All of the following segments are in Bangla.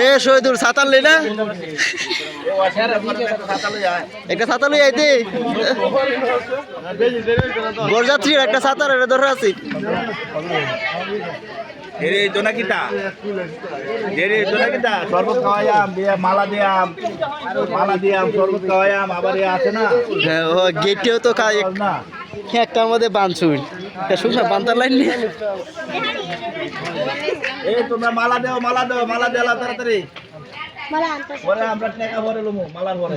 এ শহীদুর সাঁতার লে না? একটা সাঁতার লই আইতে। বরযাত্রীর একটা সাঁতার এটা ধরে আছি। এরে জোনাকিটা এরে জোনাকিটা শরবত খাওয়াইয়াম দিয়ে মালা দিয়াম মালা দিয়াম শরবত খাওয়াইয়াম আবার আছে না? হ্যাঁ ও গেটেও তো এক- না। একটার মধ্যে বানছুন শুন না বান্তার লাইন নিয়ে। তোমরা মালা দেও মালা দেও মালা দেওয়া তাড়াতাড়ি। আমরা টাকা ভরে লমু মালার ভরে।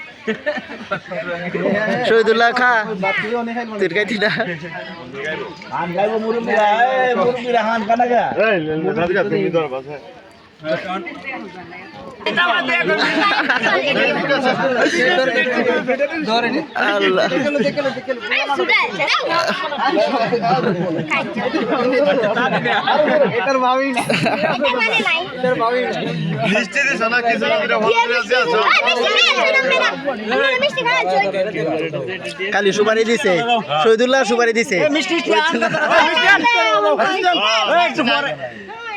শহীদুল্লাহ খা তোর খাইতি না হান মুরুমিরা এই মুরুমিরা হান কানা গা আল্লাহ কালি সুপারি দিছে শহীদুল্লাহ সুপারি দিছে।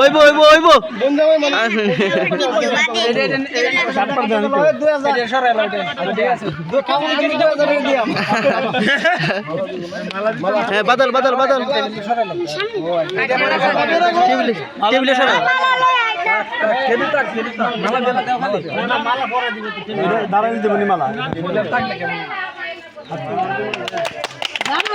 ওইব ওইব ওইব। হ্যাঁ বাদল বাদল বাদল। টেবিলে তাহলে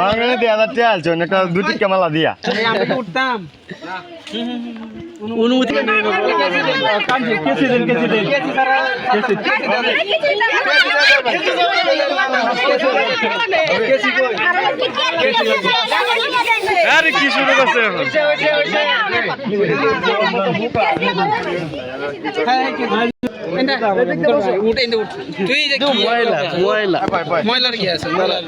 মাঙ্গনে দিয়ে হাজার টাকা আলছো একটা দুটি কেমালা দিয়া অনুমতি আরে কি শুরু করছে ময়লা ময়লার কি আছে ময়লার